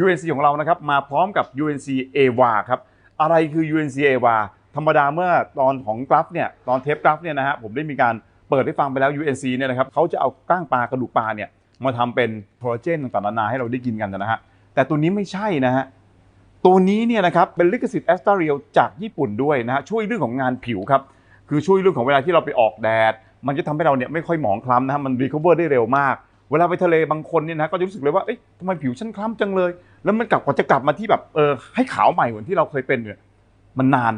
UNC ของเรานะครับมาพร้อมกับ UNC AWA ครับอะไรคือ UNC AWA ธรรมดาเมื่อตอนของกราฟเนี่ยตอนเทปกราฟเนี่ยนะฮะผมได้มีการเปิดให้ฟังไปแล้ว UNC เนี่ยนะครับเขาจะเอาก้างปลากระดูกปลาเนี่ยมาทำเป็นโคลลาเจนต่างๆนานาให้เราได้กินกันนะฮะแต่ตัวนี้ไม่ใช่นะฮะตัวนี้เนี่ยนะครับเป็นลิขสิทธิ์แอสตาเรียลจากญี่ปุ่นด้วยนะฮะช่วยเรื่องของงานผิวครับคือช่วยเรื่องของเวลาที่เราไปออกแดด มันจะทำให้เราเนี่ยไม่ค่อยหมองคล้ำนะฮะมันรีคอเวอร์ได้เร็วมาก เวลาไปทะเลบางคนเนี่ยนะก็จะรู้สึกเลยว่าเอ๊ะทำไมผิวฉันคล้ำจังเลย แล้วมันกลับกว่าจะกลับมาที่แบบเออให้ขาวใหม่เหมือนที่เราเคยเป็นเนี่ยมันนาน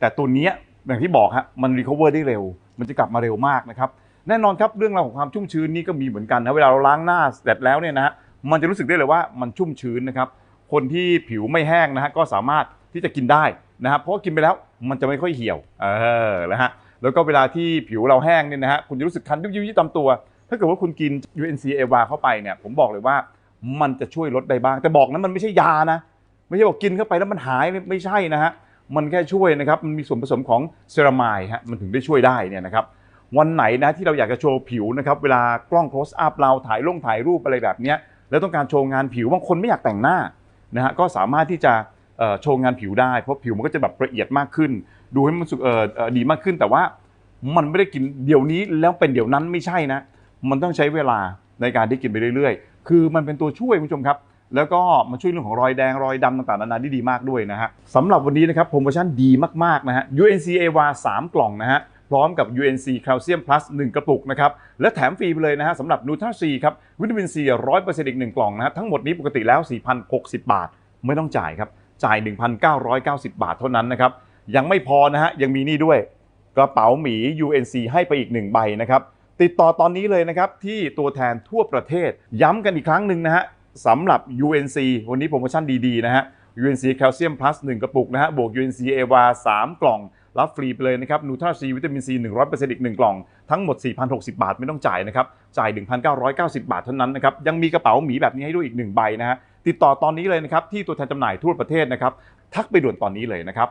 แต่ตัวเนี้ยอย่างที่บอกฮะมันรีคอเวอร์ได้เร็ว มันจะกลับมาเร็วมากนะครับแน่นอนครับเรื่องราวของความชุ่มชื้นนี่ก็มีเหมือนกันนะเวลาเราล้างหน้าเสร็จแล้วเนี่ยนะฮะมันจะรู้สึกได้เลยว่ามันชุ่มชื้นนะครับคนที่ผิวไม่แห้งนะฮะก็สามารถที่จะกินได้นะครับเพราะกินไปแล้วมันจะไม่ค่อยเหี่ยวเออนะฮะแล้วก็เวลาที่ผิวเราแห้งเนี่ยนะฮะคุณจะรู้สึกคันยุบๆที่ตามตัว ถ้าเกิดว่าคุณกิน UNC a v a เข้าไปเนี่ยผมบอกเลยว่ามันจะช่วยลดได้บ้าง แต่บอกนั้นมันไม่ใช่ยานะไม่ใช่บอกกินเข้าไปแล้วมันหายไม่ใช่นะฮะมันแค่ช่วยนะครับมันมีส่วนผสมของเซรามายฮะมันถึงได้ช่วยได้เนี่ยนะครับวันไหนนะที่เราอยากจะโชว์ผิวนะครับเวลากล้อง close up เราถ่ายลงถ่ายรูปอะไรแบบเนี้ยแล้วต้องการโชว์งานผิวบางคนไม่อยากแต่งหน้านะฮะก็สามารถที่จะโชว์งานผิวได้เพราะผิวมันก็จะแบบละเอียดมากขึ้น ดูให้มันสุกดีมากขึ้นแต่ว่ามันไม่ได้กินเดี๋ยวนี้แล้วเป็นเดี๋ยวนั้นไม่ใช่นะ มันต้องใช้เวลาในการที่กินไปเรื่อยๆ คือมันเป็นตัวช่วยคุณผู้ชมครับ แล้วก็มาช่วยเรื่องของรอยแดงรอยดำต่างๆนานาที่ดีมากด้วยนะฮะสำหรับวันนี้นะครับโปรโมชั่นดีมากๆนะฮะ UNC AWA 3 กล่องนะฮะพร้อมกับ UNC Calcium Plus 1 กระปุกนะครับ และแถมฟรีไปเลยนะฮะสำหรับ n u t r a C ครับวิตามิน C 100%อีก1กล่องนะฮะทั้งหมดนี้ปกติแล้ว 4,060 บาท ไม่ต้องจ่ายครับ จ่าย 1,990 บาทเท่านั้นนะครับ ยังไม่พอนะฮะยังมีนี่ด้วย กระเป๋าหมี UNC ให้ไปอีก1ใบนะครับ ติดต่อตอนนี้เลยนะครับ ที่ตัวแทนทั่วประเทศ ย้ำกันอีกครั้งหนึ่งนะฮะสำหรับ UNC วันนี้โปรโมชั่นดีๆนะฮะ UNC Calcium Plus 1 กระปุกนะฮะบวก UNC AWA 3 กล่อง รับฟรีไปเลยนะครับนูทราซีวิตามินซี100%อีก 1 กล่อง ทั้งหมด 4,060 บาทไม่ต้องจ่ายนะครับ จ่าย 1,990 บาทเท่านั้นนะครับ ยังมีกระเป๋าหมีแบบนี้ให้ด้วยอีก 1 ใบนะฮะติดต่อตอนนี้เลยนะครับที่ตัวแทนจำหน่ายทั่วประเทศนะครับทักไปด่วนตอนนี้เลยนะครับ